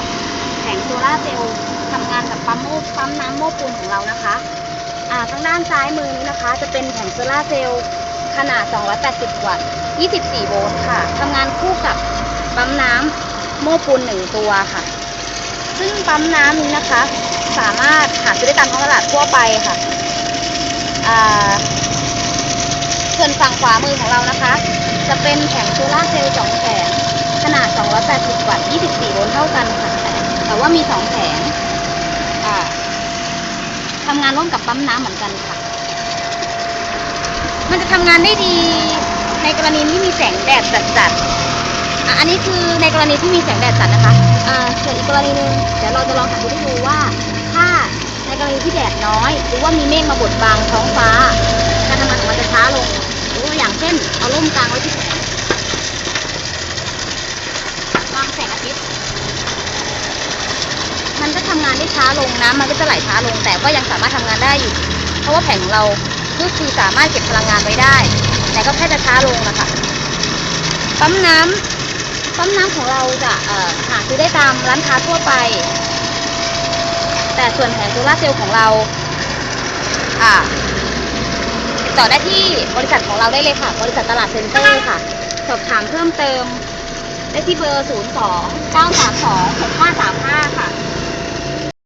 ับแผงโซล่าเซลล์ทำงานกับปั๊มโมปั๊มน้ำโม้ปูนของเรานะคะอ่าทางด้านซ้ายมือนี้นะคะ จะเป็นแผงโซล่าเซลล์ขนาด 280 วัตต์ 24 โวลต์ค่ะทำงานคู่กับปั๊มน้ำโม้ปูนหนึ่งตัวค่ะ ซึ่งปั๊มน้ำนี้นะคะ สามารถหาซื้อได้ตามท้องตลาดทั่วไปค่ะอ่วนฝั่งขวามือของเรานะคะ จะเป็นแผงโซล่าเซลล์สองแผงขนาด 280 24โวลต์เท่ากันค่ะแต่ว่ามีสองแผงอ่าทำงานร่วมกับปั๊มน้ำเหมือนกันค่ะ มันจะทำงานได้ดีในกรณีที่มีแสงแดดจัดๆอันนี้คือในกรณีที่มีแสงแดดจัดนะคะส่วนอีกกรณีหนึ่งเดี๋ยวเราจะลองสาธิตให้ดูว่า ถ้าในกรณีที่แดดน้อย หรือว่ามีเมฆมาบดบังท้องฟ้าการทำงานของมันจะช้าลงอว่าอย่างเช่น เอาร่มกลางไว้ที่แสงวางแสงอาทิตย์ มันก็ทำงาน ได้ช้าลงน้ำมันก็จะไหลช้าลง แต่ก็ยังสามารถทำงานได้อยู่ เพราะว่าแผงของเราก็คือสามารถเก็บพลังงานไว้ได้ แต่ก็แค่จะช้าลงนะคะปั๊มน้ำปั๊มน้ำของเราจะหาซื้อได้ตามร้านค้าทั่วไป แต่ส่วนแผงโซลาเซลล์ของเราอ่าติดต่อได้ที่บริษัทของเราได้เลยค่ะ บริษัทตลาดเซ็นเตอร์ค่ะ สอบถามเพิ่มเติมได้ที่เบอร์ 0 2 9 3 2 6 5 3 5 ค่ะ